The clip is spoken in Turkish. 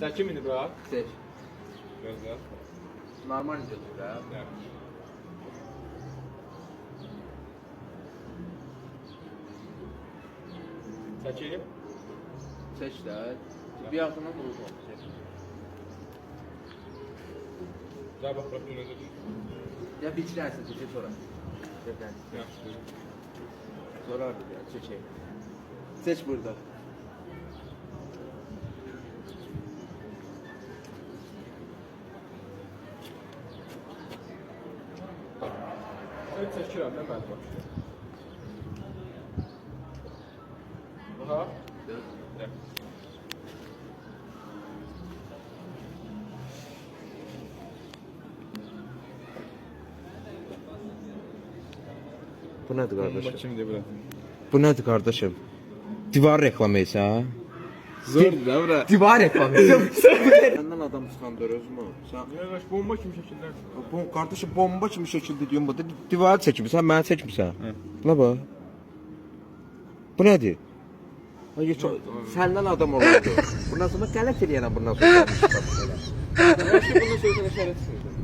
Çəkim indi bura. Seç. Gözlə. Normal götür ha. Yaxşı. Çəkim. Seç de. Bir altından vurulma. Seç. Gəl bax, bax, necə Ya biçlersin seçe sonra. Seçen. Yaxşı. Sonra ya seçeyim. Seç burada. Mən çəkirəm, nə mənim bax. Aha. Yaxşı. Bu nedir kardeşim? kimdir bura? Bu nedir kardeşim? Divar reklamı ise ha? Zordur da bura. Divar reklamı. Senden adam çıkandırıyoruz mu? Sen Yavaş bomba kimi şəkillər. bu kardeşim bomba kimi şekilde diyorum bu da divar çekmişsen ben çekmişsen. Ne bu? Bu nedir? Hayır çok senden adam olardı. Bundan sonra galet eləyənəm bundan sonra. Bundan sonra çıxır.